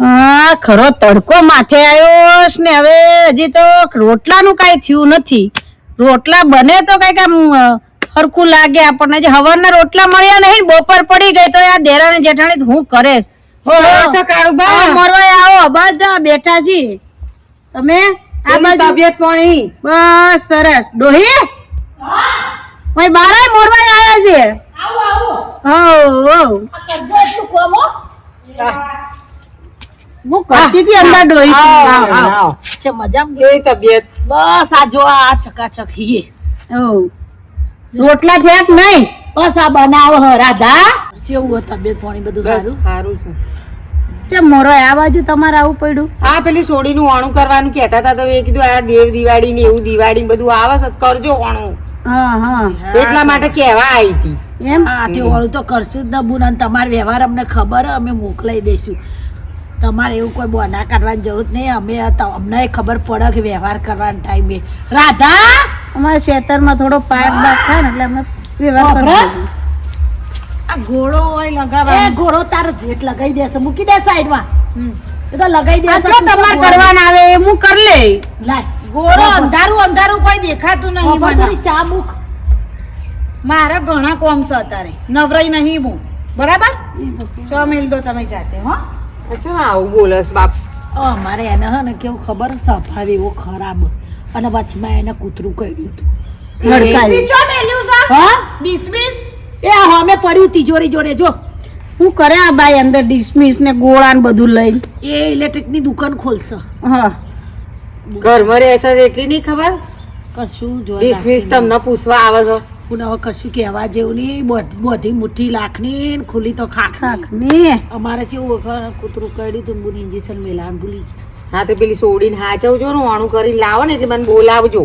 હા ખરો તડકો માથે આવ્યો ને હવે હજી તો રોટલાનું કાંઈ થયું નથી. રોટલા બને તો કંઈક આમ હરખું લાગે આપણને. જે હવારના રોટલા મળ્યા નહીં ને બપોર પડી ગઈ તો આ દેરાણી જેઠાણી તો હું કરે છે. મોરવાઈ આવો બસ બેઠા છીએ તમે તબિયત પાણી. બસ સરસ. ડોહી? બારાય મોરવાય આવ્યા છે. હો હો કરતી હતી અંદર ડોઈ છું. છે મજામાં? શેની તબિયત. બસ આ જો આ ચકાચક હીએ. રોટલા થયા નહીં? બસ આ બનાવો રાધા. કેવું તબિયત પાણી બધું સારું? સારું છે. મોરો આ બાજુ તમારે આવું પડ્યું? આ પેલી સોડીનું ઓણું કરવાનું કહેતા હતા તો મેં કીધું આ દેવ દિવાળી ને એવું દિવાળી બધું આવે છે કરજો હા એટલા માટે કેવા આવી હતી. એમ? હા તે તો કરશું જ ન બુન તમારો વ્યવહાર અમને ખબર અમે મોકલાઈ દઈશું. તમારે એવું કોઈ બોના કાઢવાની જરૂર નહીં. અમે અમને ખબર પડે કે વ્યવહાર કરવાના ટાઈમે રાધા! અમારા ખેતરમાં થોડો પાક બાક થાય ને એટલે અમે વ્યવહાર કરી આ ઘોડો હોય એ લગાવવા ઘોડો તાર જેટ લગાઈ દેશે. મૂકી દે સાઈડમાં. એ તો લગાઈ દેશે. તમારે કરવાના આવે એ હું કરી લે લાય. ગોરો અંધારું અંધારું કોઈ દેખાતું નહીં મને. થોડી ચા મૂક. મારા ઘણા કોમ છે અત્યારે. નવરાઈ નહીં હું. બરાબર? ચો મેલ દો તમે જાતે હો. અચ્છા આવું બોલસ બાપ. અમારે એને હે ને કેવું ખબર? સફાવ એવો ખરાબ. અને વચમાં એને કૂતરું કર્યું હતું. હડકાયું. ચો હા? અમે પડ્યું તિજોરી જોડે જો. હું કરે આ ભાઈ અંદર ડિસમિસ ને ગોળા ને બધું લઈને? એ ઇલેક્ટ્રિકની દુકાન ખોલશે. હા. ઘરમાં રહેશે એટલી નહીં ખબર? કશું ડિસમિસ તમને પૂછવા આવે છે. પુનઃ હવે કશું કહેવા જેવું નહીં. બધી મુઠ્ઠી લાખની ને ખુલ્લી તો ખાખ ખાખની. અમારે કેવું વખત કૂતરું કર્યું તું બુન ઇન્જેક્શન મેલાન ભૂલી જાય હા તો પેલી સોડીને હાચવજો ને વાણું કરી લાવો ને એટલે મને બોલાવજો.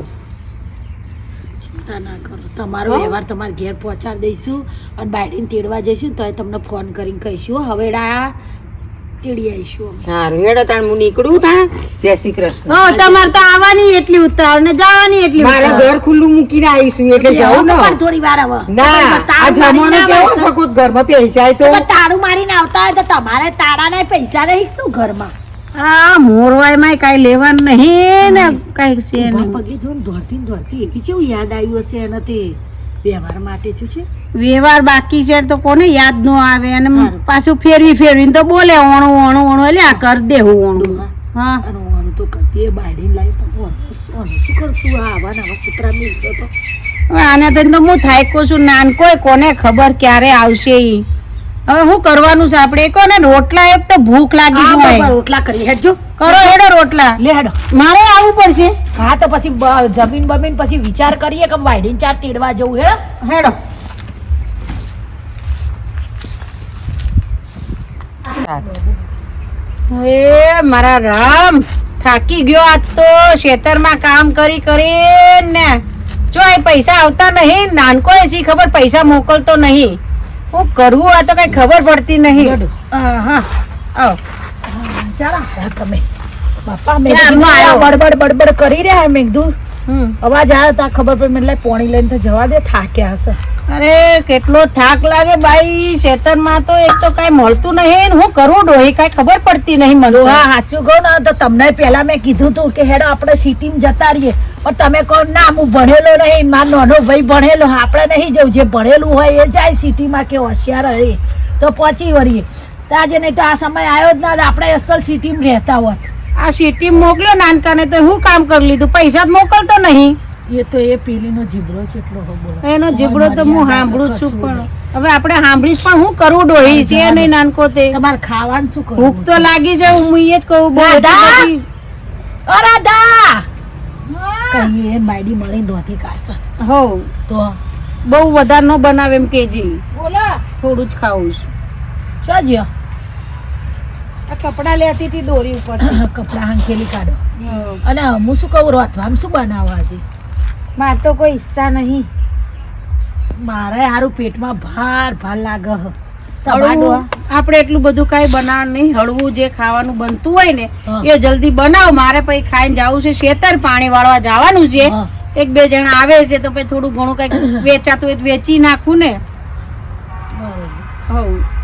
ચિંતા ના કરો. તમારો વ્યવહાર તમારે ઘેર પહોંચાડી દઈશું અને બાયડીને તેડવા જઈશું તો તમને ફોન કરીને કહીશું. હવેડા તેડી આવીશું અમે. સારું તાણ હું નીકળું તાણ જય શ્રી કૃષ્ણ. હો તમારે તો આવવાની એટલી ઉતાવળ ને જવાની એટલી મારા ઘર ખુલ્લું મૂકીને આવીશું એટલે જાઉં ને. પણ થોડી વાર હવે ના આ તાળું કેવો આવે ઘરમાં પહેચાય તો? તો તાળું મારીને આવતા હોય તો તમારે તાળાના પૈસા નહીં શું ઘરમાં? આ મોરવાઈમાં કાંઈ લેવાનું નહીં ને કાંઈ છે પગે જો દોડતી દોડતી એવી કેવું યાદ આવ્યું હશે એને તે વ્યવહાર માટે શું છે. વ્યવહાર બાકી છે તો કોને યાદ નો આવે અને પાછું ફેરવી ફેરવીને તો બોલે ઓણું ઓણું ઓણું. એટલે આ કર દેવું ઓણું. હા. ઓણું તો કરતી એ લાવી પણ શું કરશું? આ આવા ને કૂતરા મિલશે તો. આને તો તો હું કહું છું નાનકોય કોને ખબર ક્યારે આવશે ઈ. હવે શું કરવાનું છે? આપણે કોને રોટલા એક તો ભૂખ લાગી હોય. રોટલા કરી હેડજો કરો હેડો રોટલા. લે હેડો. મારે આવવું પડશે. હા તો પછી જમીન બમીન પછી વિચાર કરીએ કે બાયડીને ચાર તેડવા જવું હેડો. હેડો. એ મારા રામ થાકી ગયો આજ તો ખેતરમાં કામ કરી કરી ને જો એ પૈસા આવતા નહીં નાનકો એસી ખબર પૈસા મોકલતો નહીં. હું કરવું આ તો કઈ ખબર પડતી નહીં. હા આવ. ચાલો હા તમે. બાપા મેં આવ્યો? બડબડ બડબડ કરી રહ્યા મેં કીધું. અવાજ આવ્યો તા ખબર પડી મેં એટલે પોણી લઈને તો જવા દે થાક્યા હશે. અરે કેટલો થાક લાગે બાઈ ખેતરમાં તો એક તો કઈ મળતું નહીં હું કરું ડોહી કઈ ખબર પડતી નહીં મને હા સાચું કહું ને તો તમને પહેલા મેં કીધું તું કે હેડો આપણે સિટીમાં જતા રહીએ. પણ તમે કહો ના હું ભણેલો નહીં મારો નાનો ભાઈ ભણેલો આપણે નહીં જવું જે ભણેલું હોય એ જાય સિટીમાં કે હોશિયાર હોય તો પહોંચી વળીએ. તો આજે નહીં તો આ સમય આવ્યો જ ના આપણે અસલ સિટીમાં રહેતા હોત. આ સિટી મોકલ્યો નાનકાને તો હું કામ કરી લીધું? પૈસા જ મોકલતો નહીં. એ તો એ પેલીનો જીબડો છે એટલો એનો જીબડો તો હું સાંભળું છું પણ હવે આપણે સાંભળીશ પણ હું કરવું ડોહી? છે નહીં નાનકો તે? તમારે ખાવાનું શું ભૂખ તો લાગી જાય હું એ જ કહું રાધા! ઓ રાધા! કહીએ બાયડી મળીને રોધી કાઢશે. હો. તો? બહુ વધારે ન બનાવે એમ કેજી. બોલો. થોડું જ ખાવું છું. શું જ્યો? આ કપડા લેતી હતી દોરી ઉપર કપડા હાંકેલી કાઢો. અને હું શું કહું રોથવામાં શું બનાવવા છે માર તો કોઈ હિસ્સા નહીં. મારે હારું પેટમાં ભાર ભાર લાગે હ. આપણે એટલું બધું કાંઈ બનાવવાનું નહીં. હળવું જે ખાવાનું બનતું હોય ને એ જલ્દી બનાવો. મારે પછી ખાઈને જવું છે શેતર પાણી વાળવા જવાનું છે. એક બે જણા આવે છે તો પછી થોડું ઘણું કંઈક વેચાતું હોય વેચી નાખું ને.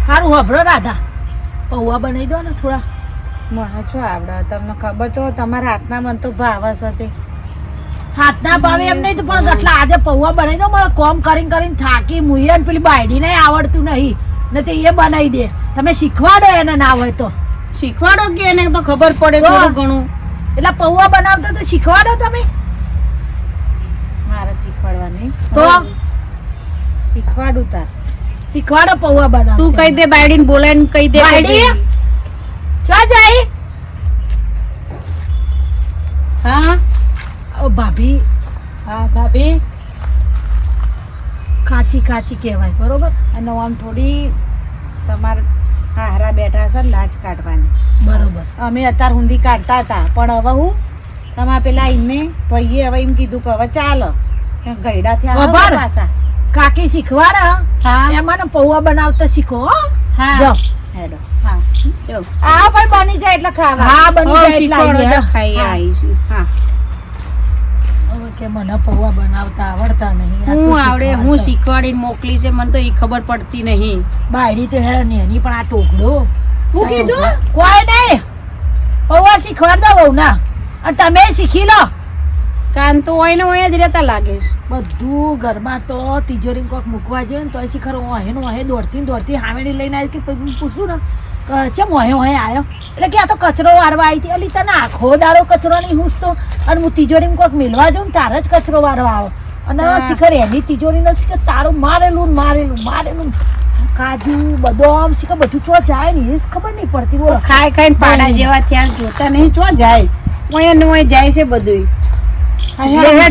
હારું હભરો રાધા. પૌવા બનાવી દો ને થોડા. મને છો આવડે તમને ખબર તો તમારા હાથના મન તો ભાવ હશે હાથના ભાવે એમ નહીં પણ એટલા આજે પૌવા બનાવી દો મારે કોમ કરીને કરીને થાકી મુઈએ ને પેલી બાયડીને આવડતું નહીં. ને તે એ બનાવી દે. તમે શીખવાડો એને ના હોય તો. શીખવાડો કે એને તો ખબર પડે થોડું ઘણું. એટલે પૌવા બનાવતા તો શીખવાડો તમે. મારે શીખવાડવાની. તો? શીખવાડું તાર. શીખવાડો પૌવા બનાવ તું કહી દે બાયડીને બોલાવીને કહી દે બાયડી? ચો જાય. હા? ઓ ભાભી. હા ભાભી? કાચી કાચી કહેવાય બરોબર? અને આમ થોડી તમારે હારા બેઠા છે લાજ કાઢવાની. બરોબર. અમે અત્યાર હુંદી કાઢતા હતા પણ હવે હું તમારે પેલા આઈને ભાઈએ હવે એમ કીધું કે હવે ચાલો. ગયડા થયા પાછા. કાકી શીખવાડો. એમાં પૌવા બનાવતા શીખો હા. જો હેડો. હા. આ ભાઈ બની જાય એટલે ખાવા. હા બની જાય એટલે. ખાઈ આવીશું. હા. કે મને પૌવા બનાવતા આવડતા નહીં. હું આવડે હું શીખવાડીને મોકલી છે મને તો એ ખબર પડતી નહીં. બાયડી તો હેર એની પણ આ ટોકડો. હું કીધું? કોઈ નહીં. પૌવા શીખવાડ દો ના. અને તમે શીખી લો. કાન તો હોય ને હોય જ રહેતા લાગે છે. બધું ઘરમાં તો તિજોરી કોક મૂકવા જોઈએ ને તોય ખરો ઓહે નો ઓહે દોડતી દોડતી હામેડી લઈને આવી કે પછી ને ચમ ઓહે ઓહે આવ્યો એટલે કે આ તો કચરો વારવા આવી હતી. અલી તને આખો દાડો કચરો નહીં હૂસતો? અને હું તિજોરીમાં કોક મિલવા જાઉં તારે જ કચરો વારવા આવો. અને. શિખર એની તિજોરી નથી કે તારું મારેલું ને મારેલું મારેલું કાજુ બદામ શિખર બધું ચો જાય ને એ ખબર નહીં પડતી બોલો. ખાઈ ખાઈને પાડા જેવા ત્યાં જોતા નહીં ચો જાય? ઓય ને ઓય જાય છે બધું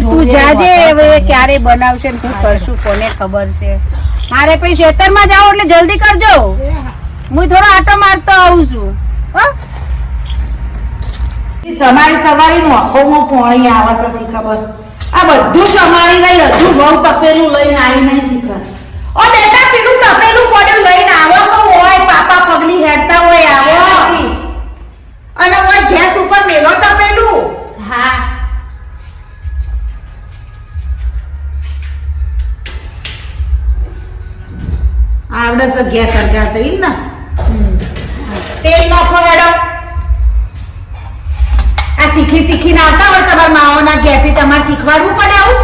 તું જાજે હવે ક્યારે બનાવશે ને શું કરશું કોને ખબર છે? મારે પછી ખેતરમાં જાવ એટલે જલ્દી કરજો. હું. થોડો આટો મારતો આવું છું. હો? સમારી સવારી નું આંખોમાં પોણી આવે છે શી ખબર? આ બધું સમારી લઈ હજુ બહુ તપેલું લઈને આવી નહીં શીખર. ઓ બેટા પેલું તપેલું પડ્યું લઈને આવો તો હોય છે ગેસ હરગાવતા એમ ને. તેલ નાખો હેડો આ શીખી શીખીને આવતા હોય તમારા માઓના ઘેરથી તમારે શીખવાડવું પડે આવું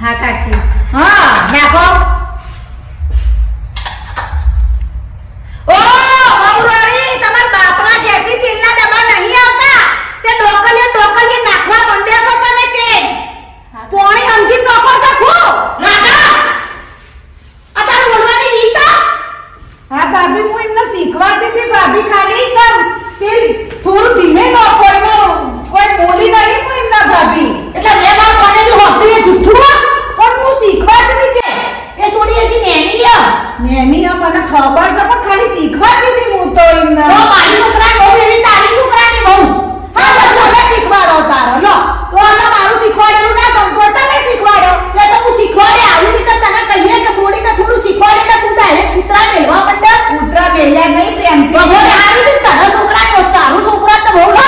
હા કાકી હા નાખો ઓ મયુરાણી તમારા બાપના ઘેરથી તેલના ડબ્બા નહીં આવતા તે ડોકલીએ ડોકલીએ નાખવા માંડ્યા છો તમે તેલ પોણી સમજી નાખો છો ખુ રાધા અત્યારે બોલવાની રીત આ? હા ભાભી હું એમને શીખવાડતી હતી ભાભી ખાલી કર તેલ થોડું ધીમે નાખો એમાં કોઈ બોલી નહીં હું એમના ભાભી એટલે મેં માર બનેલું હોપડી એ જૂઠું આ? પણ હું શીખવાડતી હતી છે એ છોડી હજી નેની આ નેની આ મને ખબર છે પણ ખાલી શીખવાડતી હતી હું તો એમને તો મારી છોકરા બહુ એવી તારી છોકરાની બહુ હા તો તમે શીખવાડો તારો લો તો આ મારું શીખવાડેલું ના ગમતું હોય તમે શીખવાડો એટલે તો હું શીખવાડે આવી રીતે તને કહીએ કે છોડીને થોડું શીખવાડે ને તું ડાયરેક્ટ કૂતરા મેલવા માંડે કૂતરા મેલ્યા નહીં પ્રેમથી ભગવાન આવી રીતે તને છોકરા નો તારું છોકરા તો બહુ મને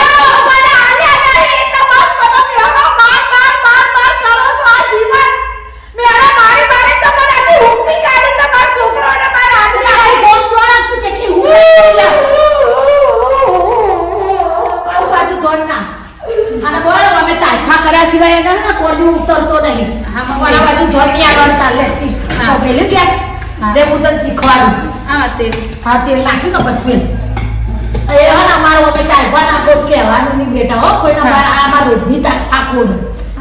આલ્યા નહીં એટલે બસ બધા મેળો માર માર માર માર કરો છો આ જીવન મેળો મારી મારી તો મને આખી હુકમી કાઢી છે મારા છોકરાઓને મારા હાથ લાગી ફોન જોડા તું જેટલી આવું બાજુ દોડ ના અને બોલો અમે તાયફા કર્યા સિવાય એને ને કોળિયું ઉતરતો નહીં હા, મમ્મી. પણ આ બાજુ દોડની આગળ તાલે હા. પેલું ગેસ હા. દે હું તને શીખવાડું હા તે હા તેલ નાખી ને બસ અમારો અમે તાયફા નાખો કહેવાનું નહીં બેટા હો કોઈ અમારા આમાં રોજની તાયફા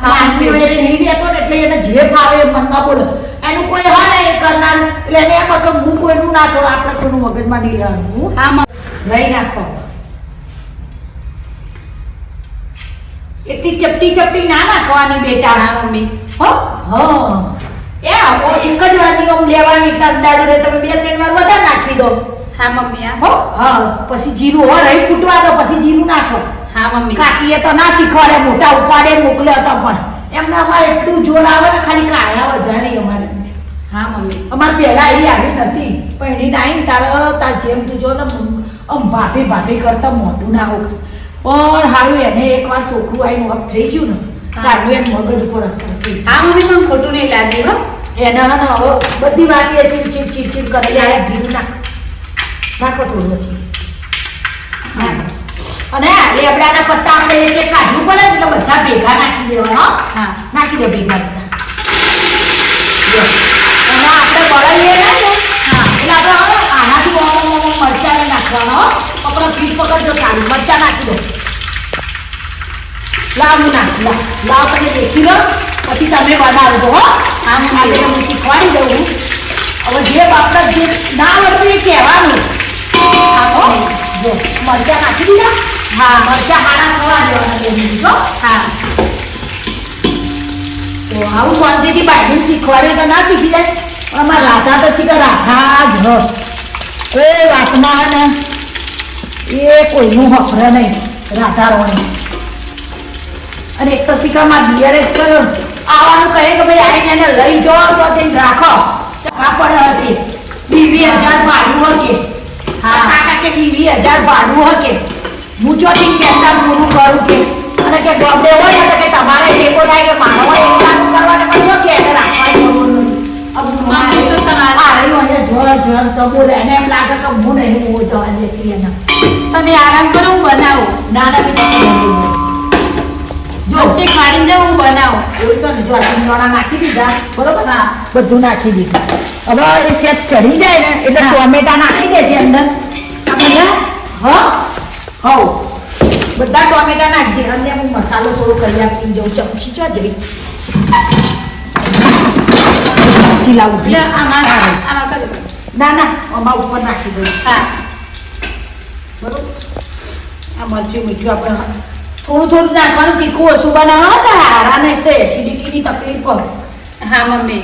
આટલી મમ્મી. નહીં રહેતો ને એટલે એને જે ફાવે એ મનમાં બોલે. એનું કોઈ હા ને એ કરનાર એટલે એને એમ કે હું કોઈનું ના કરું આપણે કોઈનું મગજમાં નહીં રહેવાનું હા લઈ નાખો. એટલી ચપટી ચપટી ના નાખવાની બેટા. મમ્મી. હો? હો. એ એક જ વાર લેવાની એટલે અંદાજે તમે બે ત્રણ વાર વધારે નાખી દો. હા મમ્મી હા. હો હા પછી જીરું હો રહી ફૂટવા દો પછી જીરું નાખો. હા મમ્મી. કાકીએ તો ના શીખવાડે મોટા ઉપાડે મોકલ્યો હતો પણ. એમને અમારે એટલું જોર આવે ને ખાલી કાયા વધારે અમારે. હા મમ્મી. અમારે પહેલા એવી આવી નથી પણ એની ટાઈમ તારે તાર જેમ તું જો ને આમ ભાભી ભાભી કરતા મોઢું ના હોક પણ હારું એને એકવાર છોકરું આવીને ઓફ થઈ ગયું ને. તારું એમ મગજ ઉપર અસર થઈ હા મમ્મી પણ ખોટું નહીં લાગ્યું હો. એના હવે બધી એ ચીડ ચીડ ચીડ ચીડ કરે આ જીરું નાખ. નાખો થોડું પછી હા. અને એ આપણે આના પત્તા આપણે એક કાઢવું પડે એટલે બધા ભેગા નાખી દેવાના હા. નાખી દે ભેગા બધા. અને આપણે બળાઈએ ને હા. એટલે આપણે આનાથી મરચાંને નાખવાના. પકડો પીઠ પકડજો સારું મરચાં નાખી દો. લાવ નાખું લાવ લાવ તમે દેખી લો પછી તમે બનાવજો હો. આમ આજે હું શીખવાડી દઉં હવે જે બાપડા જે ના હતું એ કહેવાનું. એ કોઈનું હફરે નહીં રાધા રોણી અને એક તો શીખામાં બિયરેજ કર્યો આવવાનું કહે કે ભાઈ આવીને એને લઈ જાઓ તો જઈને રાખો. કાપડ હતી વીવી હજાર ભાડું હકે હા કાકા કે વીવી હજાર ભાડું હકે. હું પૂરું કરું કે અને કે ગોબડે હોય ને કે તમારે ટેકો થાય કે મારો હોય એવું કામ કરવાને પણ જો કે એને રાખવાની જરૂર નથી. એમ આરામ કરો હું બનાવું. નાના બેટા જો શીખવાડીને જાઉં હું બનાવું. એવું છે ને જો આ ટીંડોળા નાખી દીધા બરોબર? હા બધું નાખી દીધું. હવે એ સેજ ચડી જાય ને એટલે ટોમેટા નાખી દેજે અંદર. આ બધા હો બધા ટોમેટા નાખજે. અને હું મસાલો થોડો કરી આપી જઉં. ચમચી જો જઈ. ચમચી લાવું એટલે આમાં આમાં કરી. ના ના આમાં ઉપર નાખી દઉં. હા. બરોબર? આ મરચું મીઠું આપણે થોડું થોડું નાખવાનું તીખું ઓછું બનાવવા હતા હારા ને તો એસિડિટીની તકલીફ હોય. હા મમ્મી.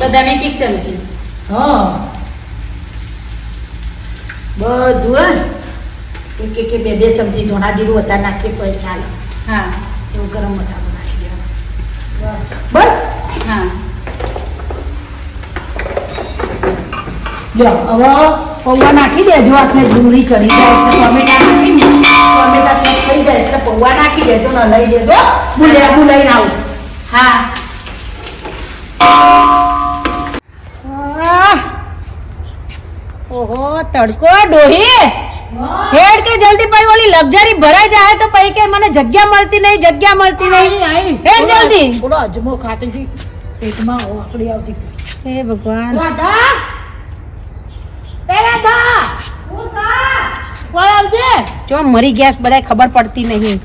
બધા મેં કીક ચમચી હા. બધું હે એક એક એક બે બે ચમચી ધોણા જીરું વધારે નાખીએ તો ચાલે. હા. એવું ગરમ મસાલો નાખી દેવાનો. બસ. હા. જો હવે પૌવા નાખી દેજો આટલે ડુંગળી ચડી જાય એટલે ટમેટા નાખી ટમેટા સેટ થઈ જાય એટલે પૌવા નાખી દેજો ને લઈ દેજો. હું લેબુ લઈને આવું. હા. ઓહો તડકો ડોહી. હેડ કે જલ્દી પછી ઓલી લક્ઝરી ભરાઈ જાય તો પછી કે મને જગ્યા મળતી નહીં જગ્યા મળતી નહીં. હેડ જલ્દી. થોડો અજમો ખાતી પેટમાં ઓકડી આવતી. હે ભગવાન. રાધા એ રાધા કોણ આવજે. જો મરી ગયા બધાય ખબર પડતી નહીં.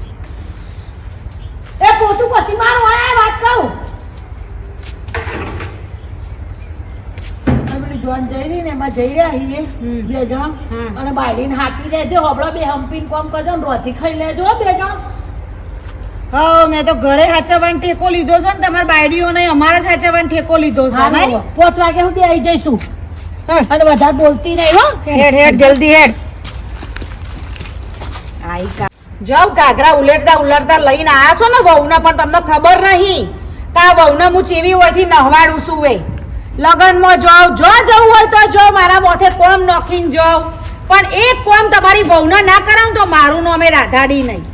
એ પોતું પછી મારું આયા વાત કહું. જોન જઈ ને એમાં જઈ રહ્યા છીએ બે જણ. અને બાયડીને હાચી લેજો હબળો બે હમ્પીન કોમ કરજો ને રોથી ખાઈ લેજો બે જણ. હા મેં તો ઘરે સાચવવાનો ઠેકો લીધો છે ને તમારા બાયડીઓ નહીં અમારે સાચવવાનો ઠેકો લીધો છે નહીં? પાંચ વાગે સુધી આવી જઈશું. અને વધારે બોલતી નહીં હો. હેડ હેડ જલ્દી હેડ. જાવ ઘાઘરા ઉલેટતા ઉલટતા લઈને આવ્યા છો ને વહુને, પણ તમને ખબર નહીં કે વહુને હું ચેવી હોયથી નહવાડું છું વે લગનમાં જાઉં જો જવું હોય તો જો, મારા મોથે કોમ નોખીને જાઉં પણ એક કોમ તમારી વહુને ના કરાવું તો મારું નામે રાધાડી નહીં.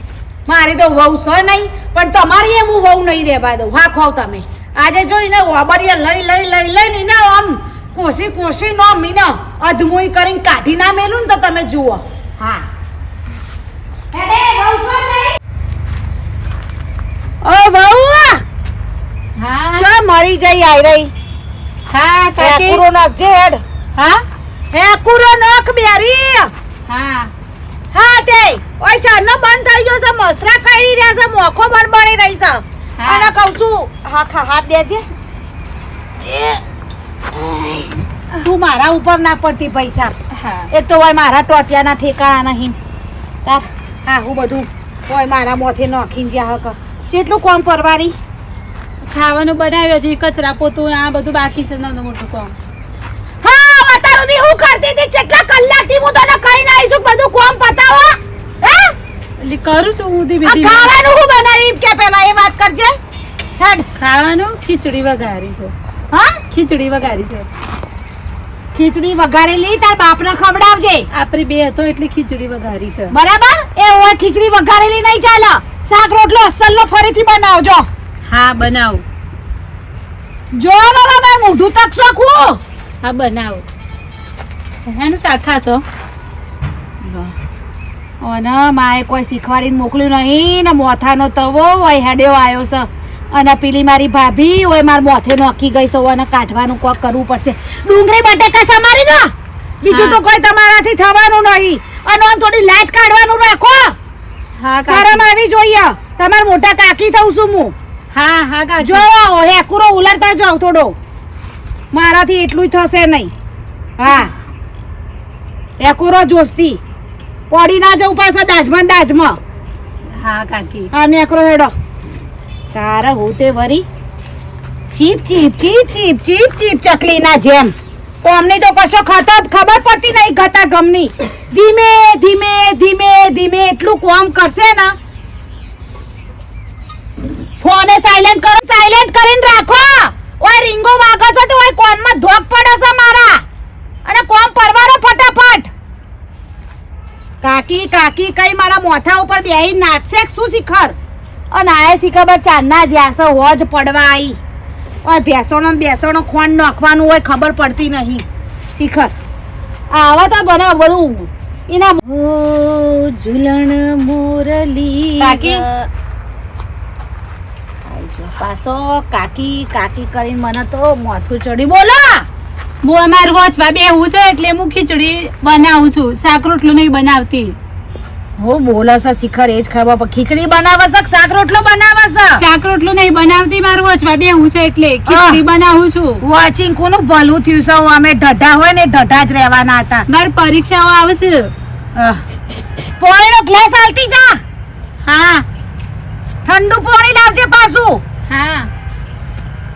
મારી તો વહુ છે નહીં, પણ તમારી એમ હું વહુ નહીં રહેવા દઉં. હા, ખાવ તમે. આજે જોઈને ઓબડીએ લઈ લઈ લઈ, લઈને એને આમ કોશી કોશી નો મીને અધમુઈ કરીને કાઢી ના મેલું ને તો તમે જુઓ. હા. ઓ બહુ હા. ચો મરી જઈ આઈ રહી. હા કાકી. કુરો નાખ જેડ હા? હેકુરો નાખ બેરી. હા. હા તે. ઓય ચાનો બંધ થઈ ગયો છે મસરા કાઢી રહ્યા છે મોખો બન બની રહી છે. હા. અને કહું છું હા ખા હાથ દેજે. તું મારા ઉપર ના પડતી પૈસા. હા. એક તો હોય મારા ટોટિયાના ઠેકાણા નહીં. તાર. હું બધું હોય મારા મોથે નોખીને જ્યાં હક. જેટલું કોમ પરવારી. ખાવાનું બનાવ્યો છે કચરા પોતું આ બધું બાકી છે નાનું મોટું કામ. હા સુધી હું કરતી હતી કેટલા કલાકથી હું તને કહીને આવી છું બધું કોમ પતાવો હે? એટલે કરું છું હું ધીમે ધીમે ખાવાનું હું બનાવી કે પેલા એ વાત કરજે. હેડ. ખાવાનું ખીચડી વઘારી છે. હા? ખીચડી વઘારી છે. ખીચડી વઘારેલી તાર બાપને ખવડાવજે. આપણી બે હતો એટલે ખીચડી વઘારી છે. બરાબર? એ ઓય ખીચડી વઘારેલી નહીં ચાલે. શાક રોટલો અસલનો ફરીથી બનાવજો. હા બનાવ. જો બાબા મારું મોઢું તક શકું હા બનાવ. એનું શાક ખાશો? અને માએ કોઈ શીખવાડીને મોકલ્યું નહીં ને મોથાનો તવો હોય હેડ્યો આવ્યો છે. અને પેલી મારી ભાભી હોય મારા મોથે નોખી ગઈ સૌ અને કાઢવાનું કોક કરવું પડશે. ડુંગળી બટેકા સમારી દો. બીજું તો કોઈ તમારાથી થવાનું નહીં. અને આમ થોડી લાજ કાઢવાનું રાખો. હા શરમ આવી જોઈએ. તમારે મોટા કાકી થઉં છું હું. હા હા કા જો હેકુરો ઉલરતા જાવ થોડો. મારાથી એટલું જ થશે નહીં. હા. હેકુરો જોસ્તી પડી ના જવું પાછા દાજમાં દાજમાં. હા કાકી. હા નેકરો હેડો. તારા હું તે વરી. ચીપ ચીપ ચીપ ચીપ ચીપ ચીપ, ચકલીના જેમ. કોમની તો કશો ખતર ખબર પડતી નહીં ગતા ગમની. ધીમે ધીમે ધીમે ધીમે એટલું કોમ કરશે ને. ફોને સાયલેન્ટ કરો સાયલેન્ટ કરીને રાખો. ઓય રીંગો વાગે છે તો ઓય કોનમાં ધોક પડે છે મારા? અને કોમ પરવારો ફટાફટ. કાકી કાકી, કઈ મારા મોથા ઉપર બેહી નાચશે શું શિખર? અને આયા શિખર ચાંદના જ્યાસે હોજ પડવા આવી ઓય ભેંસોનો બેસોનો ખોંડ નાખવાનું હોય ખબર પડતી નહીં. શિખર આવા તો બને બધું. એના ઝુલણ મોરલી કાકી? પાછો કાકી કાકી કરીને મને તો માથું ચડી બોલો! હું અમારે વચવા બેવું છે એટલે હું ખીચડી બનાવું છું. શાક રોટલું નહીં બનાવતી. હું બોલે છે શિખર એ જ ખબર પર ખીચડી બનાવે છે શાક રોટલો બનાવે છે શાક રોટલું નહીં બનાવતી મારે વચવા બેહવું છે એટલે ખીચડી બનાવું છું. વોચિંગ કોનું ભલું થયું છે? અમે ઢઢા હોય ને ઢઢા જ રહેવાના હતા. મારે પરીક્ષાઓ આવશે. પાણીનો ગ્લાસ આલતી જા. હા. ઠંડુ પોણી લાવજે પાછું. હા.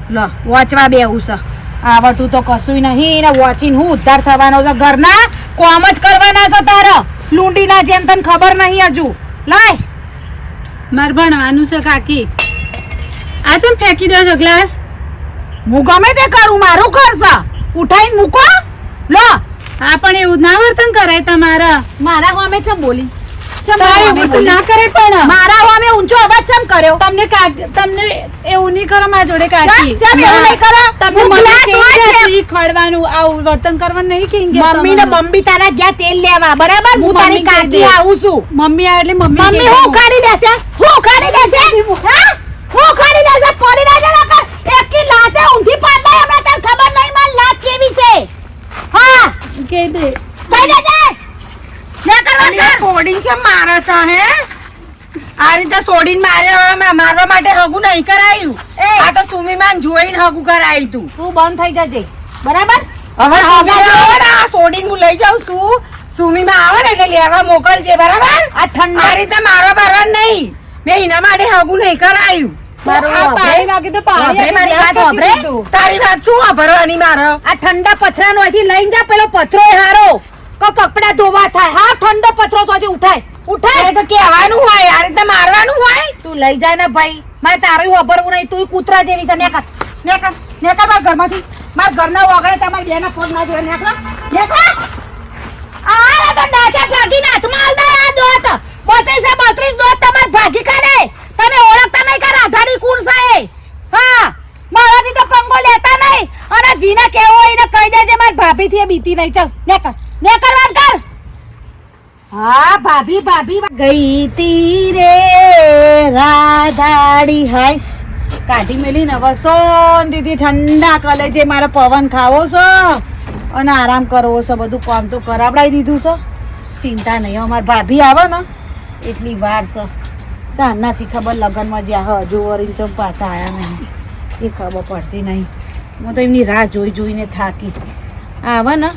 લો વોચવા બેવું છે. આવડતું તો કશું નહીં ને વોચિંગ હું ઉદ્ધાર થવાનો છે. ઘરના કોમ જ કરવાના છે તારે. લૂંડીના જેમ તને ખબર નહીં હજુ. લાય. માર ભણવાનું છે કાકી. આ ચમ ફેંકી દો છો ગ્લાસ? હું ગમે તે કરું મારું ઘર છે. ઉઠાઈને મૂકો. લો. હા પણ એવું ના વર્તન કરાય તમારા. મારા હોમે ચમ બોલી. મારા હોમે ઊંચો અવાજ કર્યો? તમને તમને એવું નહીં કરો મારા જોડે કાકી. એવું નહીં કરો? તમે મને વર્તન કરવાનું નહીં મમ્મી ને મમ્મી તારા ગયા તેલ લેવા બરાબર? હું તારી કાકી આવું છું. મમ્મી આ એટલે મમ્મી મમ્મી હું ઉખાડી લેશે? હું ઉખાડી લેશે? હા? હું ઉખાડી લેશે? ના એકી લાતે ઊંધી પાડ દે હમણાં. તને ખબર નહીં માર લાત કેવી છે? હા? કહી દે. કઈ દે દે લે કરવા અને આ સોડીન છે મારે છે હે? આ રીતે સોડીન મારે હવે મારવા માટે હગું નહીં કરાયું. આ તો સુમીમાન જોઈને હગું કરાયું તું. તું બંધ થઈ જજે. બરાબર? હવે સુમીમાં આવે ને આ સોડીન હું લઈ જાઉં છું. સુમીમાં આવે ને એટલે લેવા મોકલજે બરાબર? આ ઠંડા રીતે મારવા મારવા નહીં. મેં એના માટે હગું નહીં કરાયું. તારી વાત શું વાપરવાની મારો? આ ઠંડા પથરા નો લઈને જા પેલો પથરો હારો. કો કપડા ધોવા થાય. હા ઠંડો પથરો સોથી ઉઠાય. ઉઠાય. તો કહેવાનું હોય આ રીતે મારવાનું હોય. તું લઈ જાય ને ભાઈ. મારે તારું વાપરવું નહીં. તું કૂતરા જેવી છે. નેકર. નેકર. નેકર મારા ઘરમાંથી. મારા ઘરના વગડે તમારી બેના ફોન ના જોડે. નેકર. નેકર. આ તો ડાચા નાથ હાથમાં આલતા આ દોત. બત્રીસે બત્રીસ દોત તમાર ભાગી કાઢે. તમે ઓળખતા નહીં કે રાધાડી કુણ સાહે હા. મારાથી તો પંગો લેતા નહીં. અને જીને કેવો એને કહી દેજે મારી ભાભીથી એ બીતી નહીં. ચાલ નેકર. નેકર વાત કર. હા, ભાભી ભાભી ગઈ તી રે રાધાડી હાઈસ. કાઢી મેલી ને વસો દીદી ઠંડા કલેજે મારે પવન ખાવો છો અને આરામ કરવો છે, બધું કામ તો કરાવડાવી દીધું છે. ચિંતા નહીં, અમાર ભાભી આવે ને, એટલી વાર છે. ચાંદના સી ખબર લગ્નમાં જ્યાં હજુ વરીન ચમ પાછા આવ્યા નહીં. એ ખબર પડતી નહીં. હું તો એમની રાહ જોઈ જોઈને થાકી. આવે ને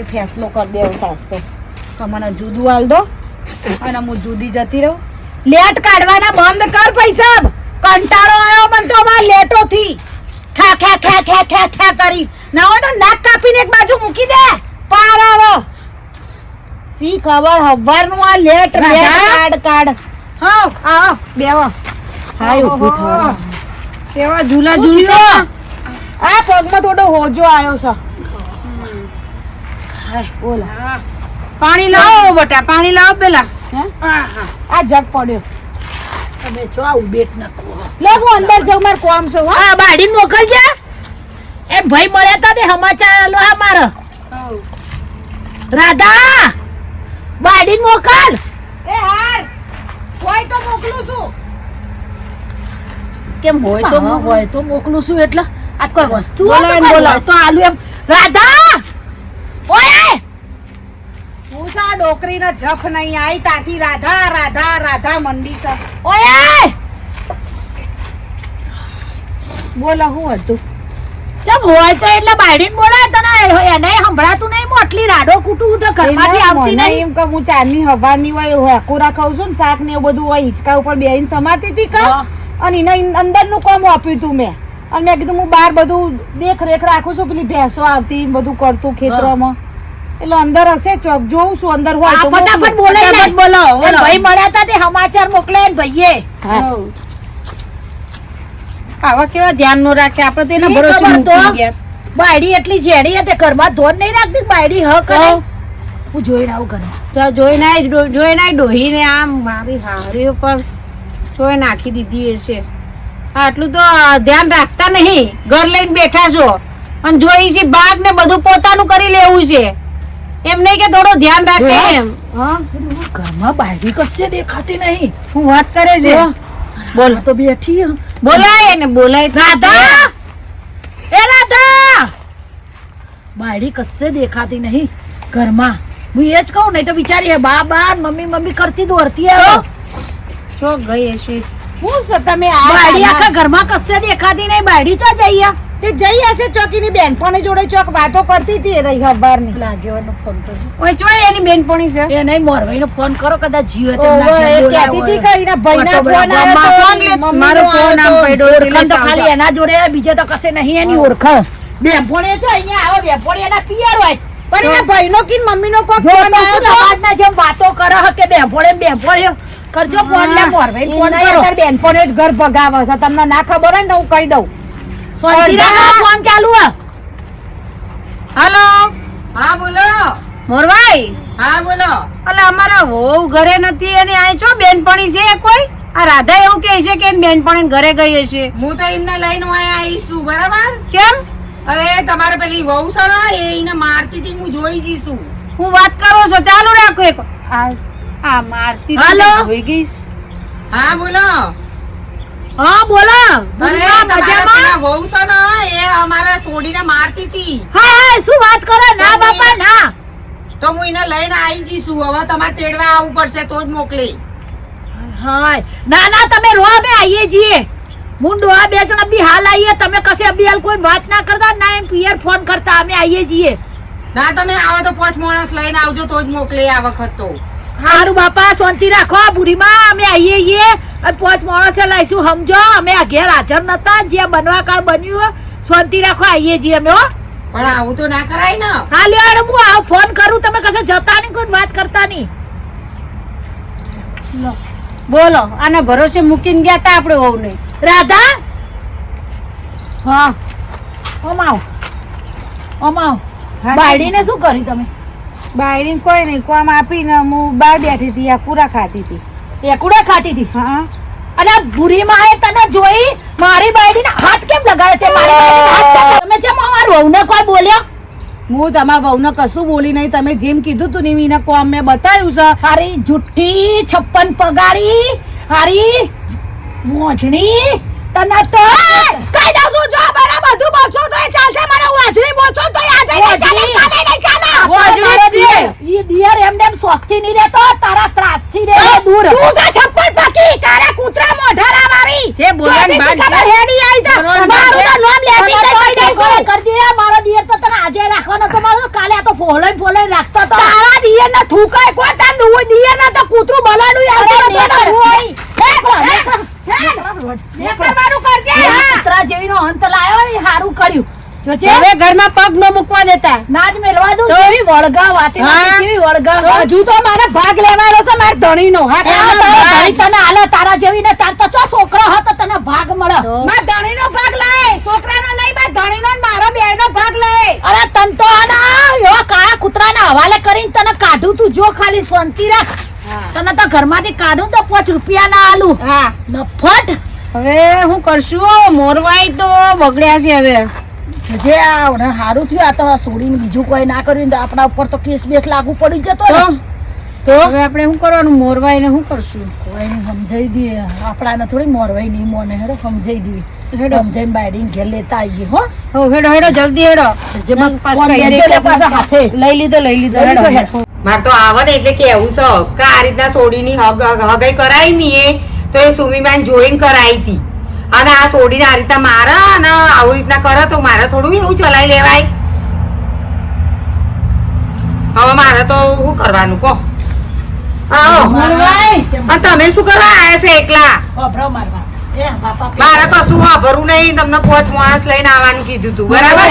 એ ફેંસલો કરી દેવો સાસતો. તો મને જુદું હાલ દો અને હું જુદી જતી રહું. લેટ કાઢવાના બંધ કર પૈસા કંટાળો આવ્યો મને તો અમાર લેટો થી ખા ખા ખા ખા ખા ખા કરી. ના હોય તો નાક કાપીને એક બાજુ મૂકી દે. પાર આવો. સી ખબર હવારનું આ લેટ લેટ કાઢ કાઢ. હા આવો બેવો હાય ઊભી થવા કેવા ઝૂલા ઝૂલ્યો આ પગમાં થોડો હોજો આવ્યો છે. બોલા. પાણી લાવો બટા પાણી લાવો પેલા. આ જગ પડ્યો. તમે છો આવું બેટ નાખો. લે હું અંદર જઉં મારે કોમ છે હા. બાડી મોકલજે. એ ભાઈ મળ્યા તા તે સમાચાર આલો હા મારો. રાધા બાડી મોકલ. એ હાર કોઈ તો મોકલું છું. કેમ હોય તો હોય તો મોકલું છું એટલે. આ કોઈ વસ્તુ. હોય તો આલુ એમ. રાધા! ઓય! હું સા ડોકરીનો જફ નહીં આઈ તાથી રાધા રાધા રાધા મંડી સર ઓય! બોલો હું હતું? ચમ હોય તો એટલે બાયડીને બોલાય તને એને સંભળાતું નહીં મોટલી રાડો કૂટું તો ઘરમાંથી આવતી નહીં. એમ કે હું ચારની હવાની હોય હોકુરા ખાઉં છું ને શાક ને એવું બધું હોય હિંચકા ઉપર બેહીને સમારતી હતી કા? અને એને અંદરનું કામ આપ્યું તું મેં. અને મેં કીધું હું બહાર બધું દેખરેખ રાખું છું પેલી ભેંસો આવતી બધું કરતું ખેતરોમાં. એટલે અંદર હશે ચોક જોઉં છું અંદર હોય તો ફટાફટ બોલે ફટાફટ બોલો. ભાઈ મળ્યા હતા તે સમાચાર મોકલે ને ભાઈએ. આવા કેવા ધ્યાન નો રાખે? આપણે તો એના ભરોસે મૂકી ગયા. બાયડી એટલી જેડી હતી ઘરમાં ધોન નહીં રાખતી બાયડી હ કરે હું જોઈને આવું ઘરે. તો જોઈને જોઈને ડોહીને આમ મારી હારી ઉપર જોઈ નાખી દીધી હશે. આટલું તો ધ્યાન રાખતા નહીં. ઘર લઈને બેઠા છો. અને જોઈ છે બાગ ને બધું પોતાનું કરી લેવું છે એમ નહીં કે થોડું ધ્યાન રાખે એમ. ઘરમાં બાયડી કશે દેખાતી નહીં. હું વાત કરે છે. બોલ. તો બેઠી બોલાય ને બોલાય. રાધા! એ રાધા! બાયડી કશે દેખાતી નહીં ઘરમાં. હું એ જ કહું નહીં તો બિચારી હે બા બા મમ્મી મમ્મી કરતી દોડતી આવે. છો ગઈ હશે. હું છે તમે આ બાયડી આખા આખા ઘરમાં કશે દેખાતી નહીં બાયડી તો જઈએ તે જઈ હશે ચોકીની બેનપણી જોડે ચોક વાતો કરતી હતી રહી હવારની લાગ્યો એનો ફોન કરો ઓય જોઈ એની બેનપણી છે. એ નહીં મોરવાઈનો ફોન કરો કદાચ જીવે તો એ કહેતી હતી કે એના ભાઈના ફોન આવ્યો તો, મારો ફોન આમ પડ્યો ઓળખાણ તો ખાલી એના જોડે બીજે તો કશે નહીં એની ઓળખાણ બેભોણે તો અહીંયા આવો બેભોણે એના પિયર હોય. પણ એના ભાઈનો કે મમ્મીનો કોક ફોન તો આવ્યો તો? જેમ વાતો કરે કે ને બેભોણે કરજો ફોન લે મોરવાઈને ફોન કરો. અત્યારે બેનપણીઓ જ ઘર ભગાવે છે. તમને ના ખબર હોય ને તો હું કહી દઉં. ફોન ચાલુ હે. હાલો. હા બોલો. મોરવાઈ હા બોલો. અલે અમારા વહુ ઘરે નથી અને આ છો બેનપણી છે કોઈ? આ રાધા એવું કહે છે કે બેનપણી ઘરે ગઈ હશે. હું તો એમને લઈને અહીંયા આવીશું બરાબર? કેમ? અરે તમારે પેલી વહુ સર એને મારતી હતી હું જોઈ જઈશું હું વાત કરો છો ચાલુ રાખો એક. આ આ મારતી હોઈ ગઈ હા બોલો. હા બોલો. અરે તમારા વહુ છે ને એ અમારા છોડીને મારતી હતી. હા હા શું વાત કરો? ના બાપા ના. તો હું એને લઈને આવી જઈશું હવે તમારે તેડવા આવવું પડશે તો જ મોકલી. હા. ના ના તમે રો અમે આવીએ છીએ. મુંડો આ બે જણા બી હાલ આવીએ તમે કશે બી હાલ કોઈ વાત ના કરતા ના એમ પિયર ફોન કરતા અમે આવીએ છીએ. ના તમે આવો તો પાંચ માણસ લઈને આવજો તો જ મોકલી આ વખત તો. હારું બાપા શાંતિ રાખો બુઢીમાં અમે આવીએ છીએ. અને પાંચ માણસે લઈશું સમજો અમે આ ઘેર હાજર નતા જે બનવા કાળ બન્યું હોય, શાંતિ રાખો આવીએ છીએ અમે હો. પણ આવું તો ના કરાય ને. હા લ્યો અરે હું આવ ફોન કરું તમે કશે જતા નહીં કોઈ વાત કરતા નહીં. બોલો આના ભરોસે મૂકીને ગયા તા આપણે વહુને? રાધા? હા. ઓમાવ ઓમાવ બાળીને શું કર્યું તમે? બાયરીને કોઈ નહીં. કોમ આપીને હું બહાર બેઠી હતી આ ખાતી હતી. એકુડે ખાતી હતી? હા. અને આ ભૂરી માએ તને જોઈ મારી બાયરીને હાથ કેમ લગાડે તે? મારી તમે જેમ અમારા વહુને કોઈ બોલ્યો? હું તમારા વહુને કશું બોલી નહીં. તમે જેમ કીધું તું ને એને કોમ મેં બતાવ્યું છે. હારી જુઠ્ઠી છપ્પન પગાડી હારી મોજણી તને તો કઈ દઉં છું જો મને બધું બોલશો તો ચાલશે. મને વાજરી બોલશો તો આજે ચાલે કાલે નહીં ચાલે. વાજરી છે. ઈ દિયર એમને એમ શોખથી નહીં રહેતો તારા ત્રાસથી રહે દૂર. તું છે છપ્પન પકી તારા કૂતરા મોઢારા મારી જે બોલવાની વાત છે. હેડી આઈ છે મારું નામ લેતી બોલવાની કઈ છે. કરી દે મારો દિયર તો તને આજે રાખવાનો તો મારો કાલે તો ફોલોય ફોલે રાખતો તો તારા દિયર ને થૂકાય કોણ? તાર દુવો દિયર ને તો કૂતરું બલાડું કૂતરા જેવીનો અંત લાયો ને હારું કર્યું. હવે ઘરમાં પગ ન મૂકવા દેતા. નાદ મેલવા દઉં જેવી વળગા વાતે વાતે વળગા હજુ તો મારે ભાગ લેવાનો છે મારા ધણીનો. હા એ તારા ભાઈ તને આલે તારા જેવી ને તાર તો ચો છોકરો હતો તને ભાગ મળે. મારા ધણીનો ભાગ લાય. છોકરાનો નહીં મારા ધણીનો ને મારો બેયનો ભાગ લાય. અરે તન તો આના એવા કાળા કૂતરાના હવાલે કરીને તને કાઢું તું. જો ખાલી શાંતિ રાખ. તને તો ઘરમાંથી કાઢું તો પાંચ રૂપિયા ના આલું. હા. નફટ હવે હું કરશું? મોરવાઈ તો બગડ્યા છે હવે. જે આ સારું થયું આ તો છોડીને બીજું કોઈ ના કર્યું તો આપણા ઉપર તો કેસ બેસ લાગુ પડી જતો ને. તો? હવે આપણે શું કરવાનું? મોરવાઈને શું કરશું? કોઈ નહીં સમજાઈ દઈએ. આપણાને થોડી મોરવાઈ નહીં મોને હેડો સમજાઈ દઈએ. સમજાઈને બાયડીને ઘેર લેતા આવી ગઈ હો હેડો હેડો જલ્દી હેડો. હાથે. લઈ લીધો લઈ લીધો હેડો. હેડો. મારે તો આવે ને એટલે કેવું છે કે આ રીતના સોડીની હગ હગાઈ કરાવી મીએ. તો એ સુમીબાન જોઈન કરાવી હતી અને આ છોડીને આ રીતના મારે અને આવી રીતના કરે તો મારે થોડું એવું ચલાવી લેવાય. હવે મારે તો શું કરવાનું કહો? તમે શું કરવા આવ્યા છે એકલા? વાપરો મારવા એ બાપા મારે કશું વાપરવું નહીં. તમને પોચ માણસ લઈને આવવાનું કીધું તું. બરાબર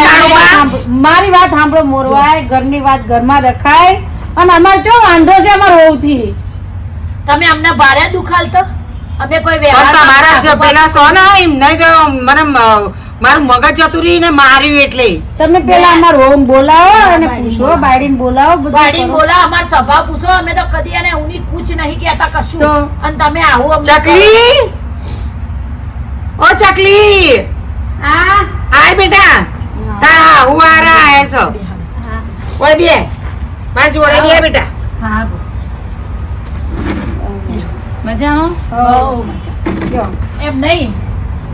મારી વાત? સાંભળો. મોરવાય. ઘરની વાત ઘરમાં રખાય. અને અમારે જો વાંધો છે અમારો હોવથી તમે અમને ભારે દુખાલતો? અમે કોઈ વ્યવહાર તમારા જ પેલા સોના એમ એમને જો મને મારું મગજ જતું રહ્યું ને માર્યું એટલે. તમે પેલા અમાર હોમ બોલાવો અને પૂછો બાયડીને બોલાવો બધું કરો. અમાર સભા પૂછો અમે તો કદી એને ઉની કુછ નહીં કહેતા કશું. અને તમે આવો ચકલી? ઓ ચકલી! હા? આય બેટા. હા. હું આરા છો. ઓય બે મારી જોડે બે બેટા. હા મજામાં બહુ મજા. એમ નહીં.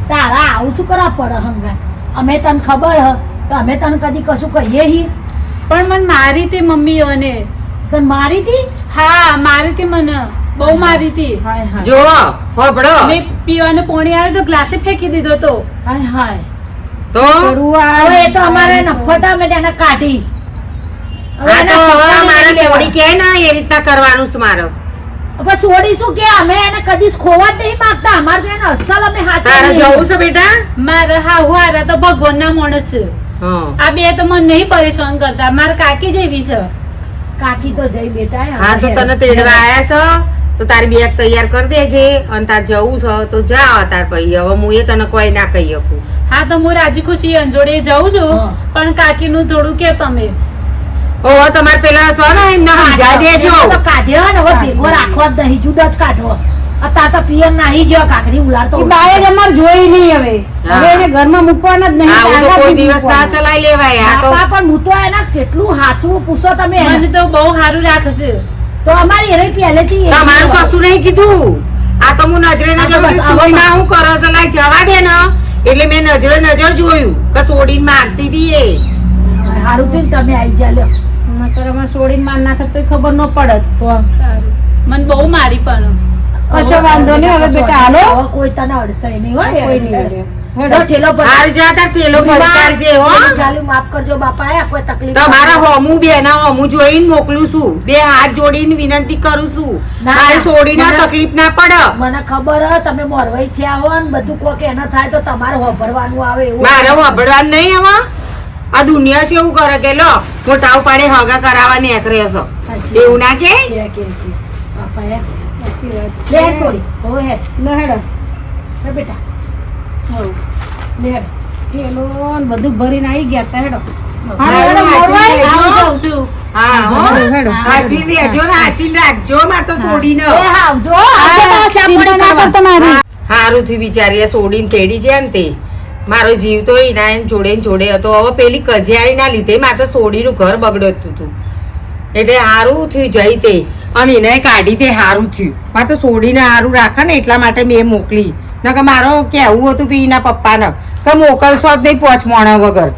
તારા આવું શું કરવા પડે હંગાત? અમે તને ખબર હ તો અમે તને કદી કશું કહીએ હી. પણ મને મારી તી મમ્મીઓને. પણ મારી તી હા મારી તી મને. બહુ મારી તી જો હોબળો મેં પીવાનું પોણી આવે તો ગ્લાસે ફેંકી દીધો તો. હાય હાય. તો? હવે એ તો અમારે નફટા અમે તેને કાઢી. હવે મારે સોડી કે ને એ રીતના કરવાનું છે મારે. પછી છોડીશું કે અમે એને કદી ખોવા જ નહીં માંગતા? અમારે એને અસલ અમે હાથ તારે જવું છે બેટા? મારે હા હું હારા તો ભગવાનના માણસ છે. આ બે તો મને નહીં પરેશાન કરતા. મારા કાકી જેવી છે. કાકી તો જઈ બેટા હા તો તને તેડવા આયા છે? તો તારી બેગ તૈયાર કરી દેજે અને તાર જવું છે. તો જા તાર પછી હવે હું એ તને કોઈ ના કહી શકું. હા તો હું રાજી ખુશી અંજોડે જઉં છું. પણ કાકીનું થોડું કે તમે. ઓહો તમારે પેલા સો ને એમને સમજાવી દેજો તો કાઢ્યો ને હવે ભેગો રાખો જ નહીં જુદો જ કાઢો. અત્યારે તો પિયર નાહી ગયો કાકરી ઉલાડતો બાએ જ અમાર જોઈ નહીં હવે. હવે એને ઘરમાં મૂકવાના જ નહીં આ તો કોઈ દિવસ ના ચલાઈ લેવાય આ તો પણ હું તો એના કેટલું હાચવું પૂછો તમે મને તો બહુ સારું રાખશે તો અમારી એને પહેલેથી તમારું કશું નહીં કીધું. આ તો હું નજરે નજર સુઈમાં હું કરો છો લાય જવા દે ને. એટલે મેં નજરે નજર જોયું. કે સોડીને મારતી હતી એ. હારું થયું તમે આવી જા લ્યો. નકર અમાર છોડીને માર નાખે તો ખબર ન પડત તો. મને બહુ મારી પણ. કશો વાંધો નહીં હવે બેટા હાલો. કોઈ તને અડશે નહીં હોય કોઈ નહીં હેડો. ઠેલો પર- હાર જા તાર તેલો પરિકાર હો. ચાલુ માફ કરજો બાપા આ કોઈ તકલીફ તમારા હોમું બે ના હોમું જોઈને મોકલું છું. બે હાથ જોડીને વિનંતી કરું છું. મારે ના. તકલીફ ના પડે. મને ખબર હ તમે મોરવાઈ થયા હો ને બધું કોક એના થાય તો તમારે હોભરવાનું આવે એવું. મારે વાપરવાનું નહીં હવે આ દુનિયા છે એવું કરે કે લો મોટા ઉપાડે હગા કરાવવા નીકળે છો એવું ના કે? બધું ભરીને આવી ગયા તા હેડો. હા, હા, હેડો, હાચી મોરવાઈ. લેજો. આવું જાઉં છું. હા હો. હેડો, હેડો. હાચવીને રહેજો ને હાચવીને રાખજો મારે તો સોડીને. એ હા. આવજો આજે હા, પાછા ચિંતા પડી ના કરવા. કરતો મારી. હારું થી બિચારી સોડીને તેડી છે ને તે. મારો જીવ તો એના એને જોડે જોડે હતો. હવે પેલી કજિયાળીના લીધે માત્ર સોડીનું ઘર બગડતું હતું એટલે સારું થયું જઈ તે. અને એને કાઢી તે સારું થયું. માત્ર સોડીને સારું રાખે ને એટલા માટે મેં મોકલી. નકર મારો કેવું હતું પી એના પપ્પાને. કે મોકલશો જ નહીં પહોંચ મોણા વગર.